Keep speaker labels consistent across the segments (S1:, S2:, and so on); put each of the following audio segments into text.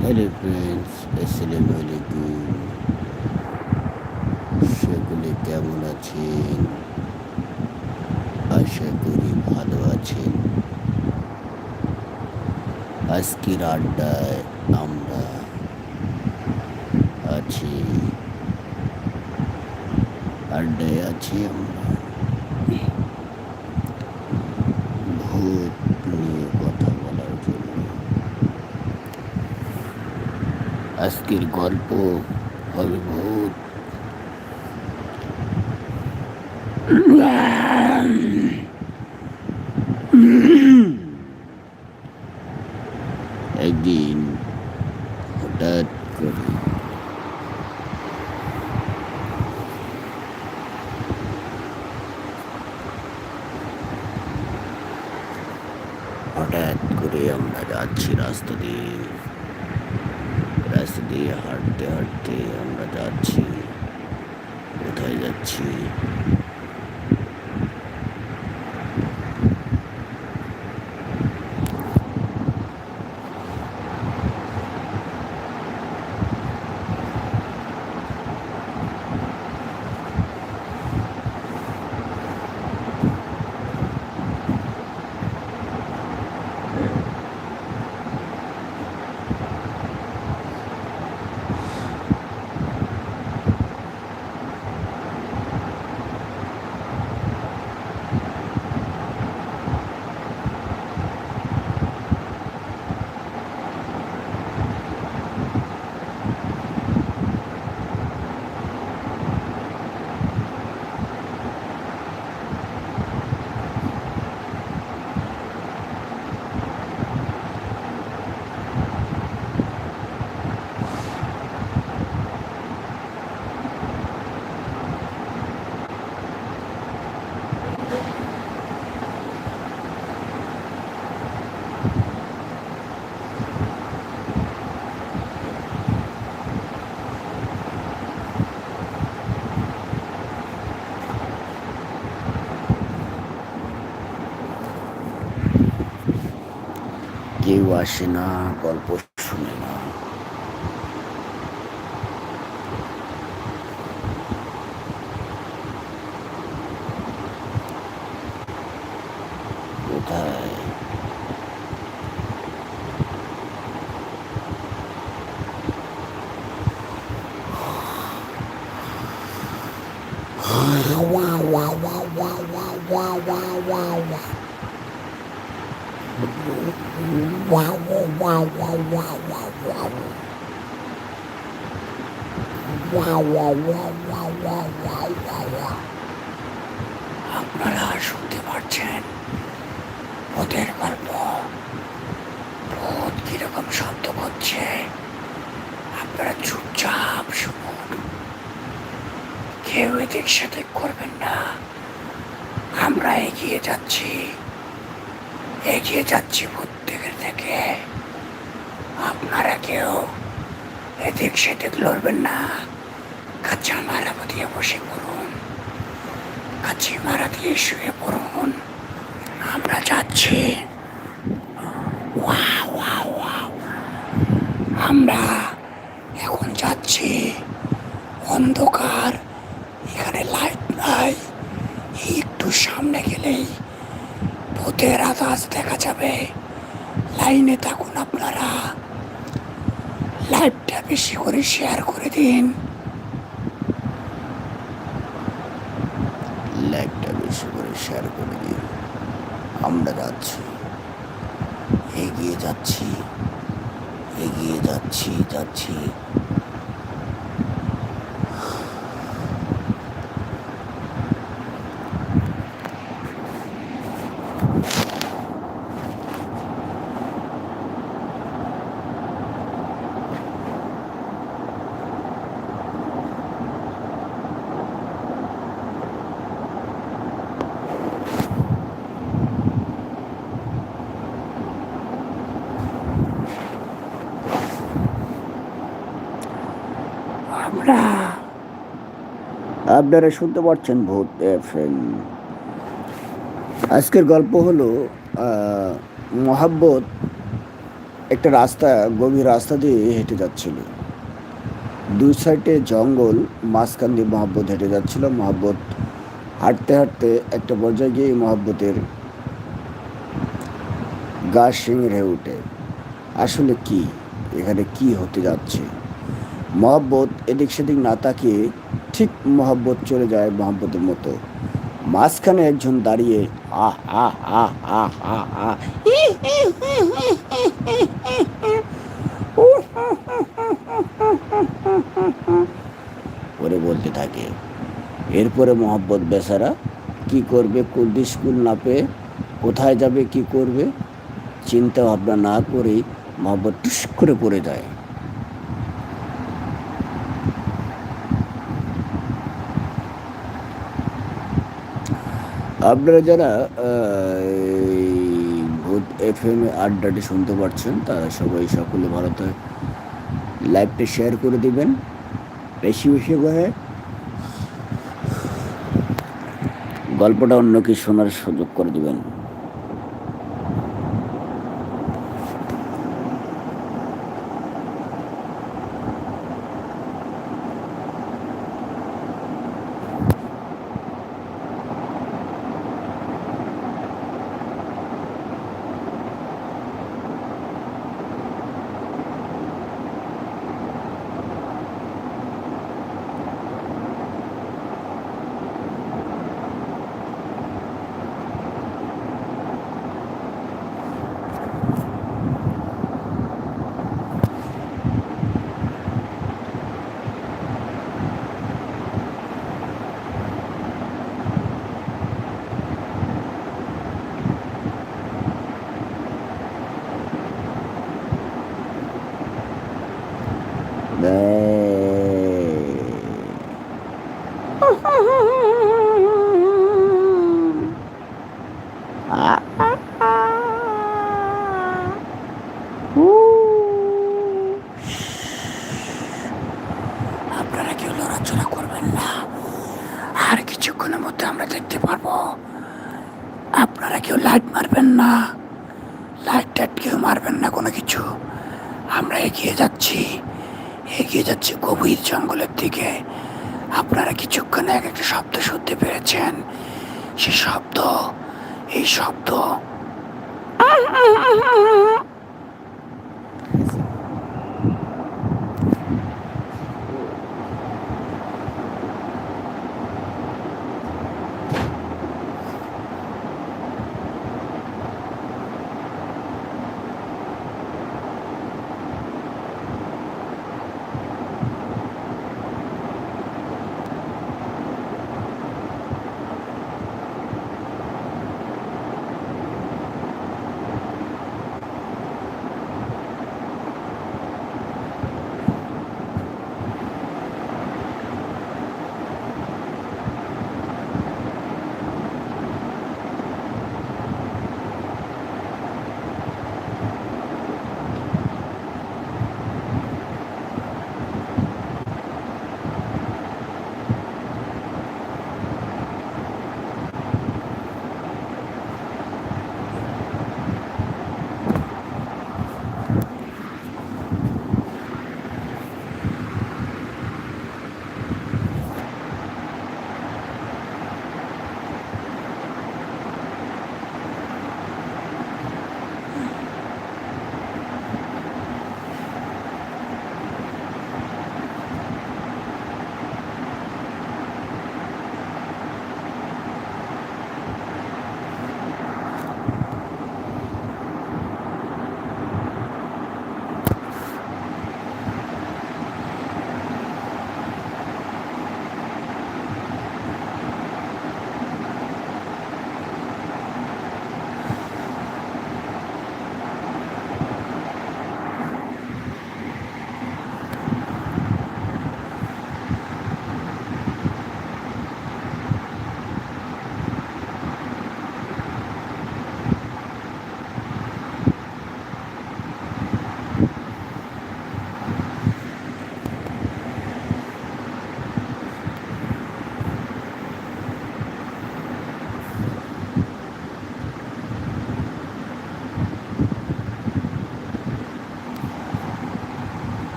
S1: Hello friends আসসালামু আলাইকুম সকলে কেমন আছেন আশা করি ভালো আছেন আজকের আড্ডায় আমরা আছি আড্ডায় আছি আমরা ভূত নিয়ে কথা বলার জন্য আজকের গল্প হবে ভূত একদিন হঠাৎ করে হঠাৎ করে আমরা যাচ্ছি রাস্তা দিয়ে। রাস্তা দিয়ে হাঁটতে হাঁটতে আমরা যাচ্ছি। কোথায় যাচ্ছি? কেউ আসে না গল্প শুনে না কোথায় আপনারা শুনতে পারছেন ভূতের গল্প। ভূত কীরকম শব্দ করছে? আপনারা চুপচাপ শুনুন। কেউ এদিক সাথে করবেন না। আমরা এগিয়ে যাচ্ছি। এগিয়ে যাচ্ছি প্রত্যেকের থেকে। আপনারা কেউ এদিক সেদিক লড়বেন না। কাঁচা মারা দিয়ে বসে পড়ুন। কাছে মারা দিয়ে শুয়ে পড়ুন। আমরা যাচ্ছি। আমরা এখন যাচ্ছি। অন্ধকার। এখানে লাইট নাই। একটু সামনে গেলেই ভূতের আকাশ দেখা যাবে। লাইনে থাকুন আপনারা। লাইভটা বেশি করে শেয়ার করে দিন। লাইভটা বেশি করে শেয়ার করে দিন। আমরা যাচ্ছি। এগিয়ে যাচ্ছি। এগিয়ে যাচ্ছি যাচ্ছি। আপনারা শুনতে পাচ্ছেন ভূত এফএম। আজকের গল্প হলো মহাব্বত একটা রাস্তা, গভীর রাস্তা দিয়ে হেঁটে যাচ্ছিল। দুই সাইডে জঙ্গল, মাঝখান দিয়ে মহাব্বত হেঁটে যাচ্ছিল। মহাব্বত হাঁটতে হাঁটতে একটা পর্যায়ে গিয়ে মহাব্বতের গা হয়ে ওঠে আসলে কি? এখানে কি হতে যাচ্ছে? মহাব্বত এদিক সেদিক না তাকিয়ে ঠিক মহাব্বত চলে যায় মহাব্বতের মতো। মাঝখানে একজন দাঁড়িয়ে আহ আহ আহ আহ আহ আহ করে বলতে থাকে। এরপরে মহাব্বত বেচারা কি করবে? কোন স্কুল না পেয়ে কোথায় যাবে? কি করবে? চিন্তা ভাবনা না করেই মহাব্বত টুস করে পড়ে যায়। আপনারা যারা ভূত এফ এম এ আড্ডাটি শুনতে পারছেন তারা সবাই সকলে থাকে। লাইভটা শেয়ার করে দিবেন। বেশি বেশি করে গল্পটা অন্যকে শোনার সুযোগ করে দিবেন। আপনারা কেউ লড়াচড়া করবেন না। আর কিছুক্ষণের মধ্যে আমরা দেখতে পারব। আপনারা কেউ লাইট মারবেন না। লাইট টাইট কেউ মারবেন না কোনো কিছু। আমরা এগিয়ে যাচ্ছি। এগিয়ে যাচ্ছে গভীর জঙ্গলের দিকে। আপনারা কিছুক্ষণ এক একটা শব্দ শুনতে পেরেছেন। সে শব্দ, এই শব্দ।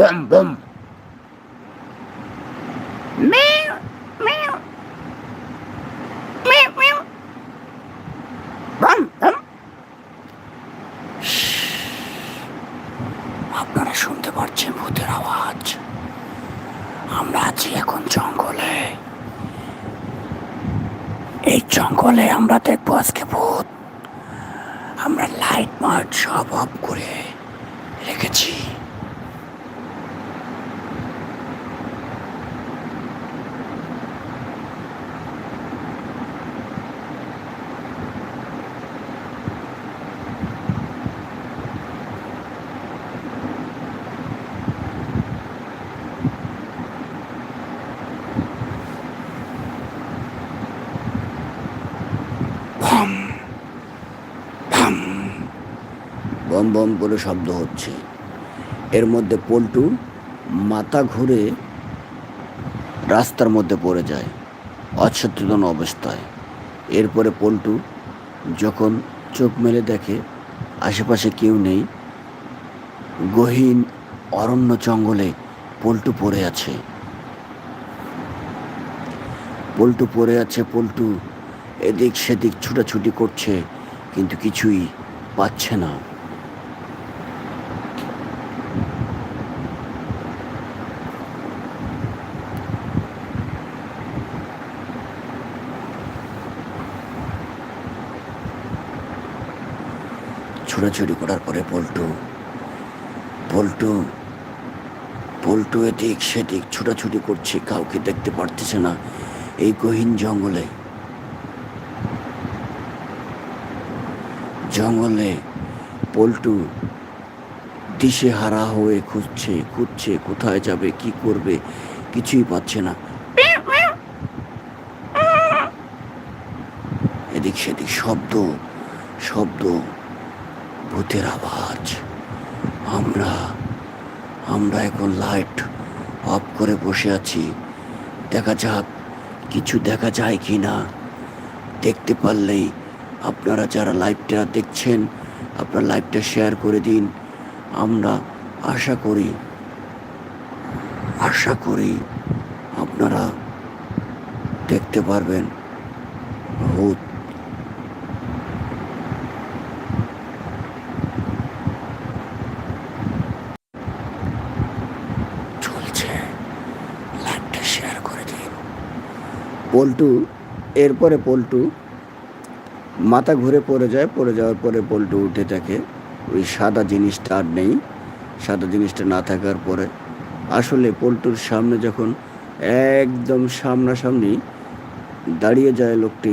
S1: বম বম মেও মেও মেও মেও বম বম আপনারা শুনতে পাচ্ছেন ভূতের আওয়াজ। আমরা আছি এখন জঙ্গলে। এই জঙ্গলে আমরা দেখব আজকে ভূত। আমরা লাইট মার্ট সব অফ করে রেখেছি। বম বম করে শব্দ হচ্ছে। এর মধ্যে পল্টু মাথা ঘুরে রাস্তার মধ্যে পড়ে যায় অসচেতন অবস্থায়। এরপরে পল্টু যখন চোখ মেলে দেখে, আশেপাশে কেউ নেই, গহীন অরণ্য জঙ্গলে পল্টু পড়ে আছে। পল্টু পড়ে আছে, পল্টু এদিক সেদিক ছুটাছুটি করছে, কিন্তু কিছুই পাচ্ছে না। ছোড়াছুড়ি করার পরে পল্টু পল্টু পল্টু এদিক সেদিক ছুটাছুটি করছে, কাউকে দেখতে পারতেছে না এই গহীন জঙ্গলে। জঙ্গলে পল্টু দিশে হারা হয়ে খুঁজছে খুঁজছে কোথায় যাবে, কি করবে, কিছুই পাচ্ছে না। এদিক সেদিক শব্দ শব্দ। ভূতের আওয়াজ। আমরা আমরা এখন লাইট অফ করে বসে আছি। দেখা যাক, কিছু দেখা যায় কি না দেখতে পারলেই আপনারা যারা লাইভটা দেখছেন, আপনার লাইভটা শেয়ার করে দিন। আমরা আশা করি আশা করি আপনারা দেখতে পারবেন। ভূত চলছে লাইভটা শেয়ার করে দিন পল্টু, এরপরে পল্টু। মাথা ঘুরে পড়ে যায়, পড়ে যাওয়ার পরে পল্টু উঠে থাকে ওই সাদা জিনিসটা আর নেই, সাদা জিনিসটা না থাকার পরে। আসলে পল্টুর সামনে যখন একদম সামনাসামনি দাঁড়িয়ে যায় লোকটি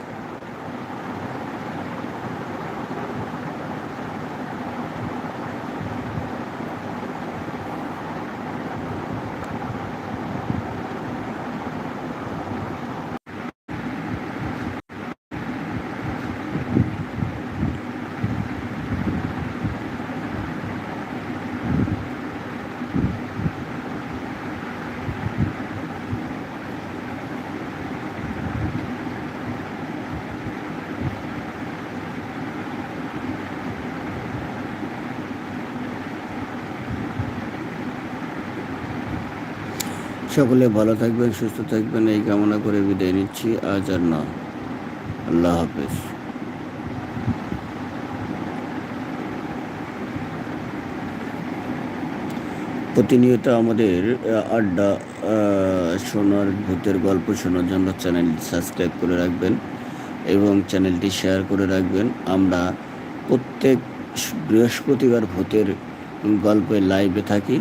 S1: সকলে ভালো থাকবেন, সুস্থ থাকবেন। এই কামনা করে বিদায় নিচ্ছি। আজ আর না। আল্লাহ হাফেজ। প্রতিনিয়ত আমাদের আড্ডা শোনার, ভূতের গল্প শোনার জন্য চ্যানেলটি সাবস্ক্রাইব করে রাখবেন এবং চ্যানেলটি শেয়ার করে রাখবেন। আমরা প্রত্যেক বৃহস্পতিবার ভূতের গল্পে লাইভে থাকি।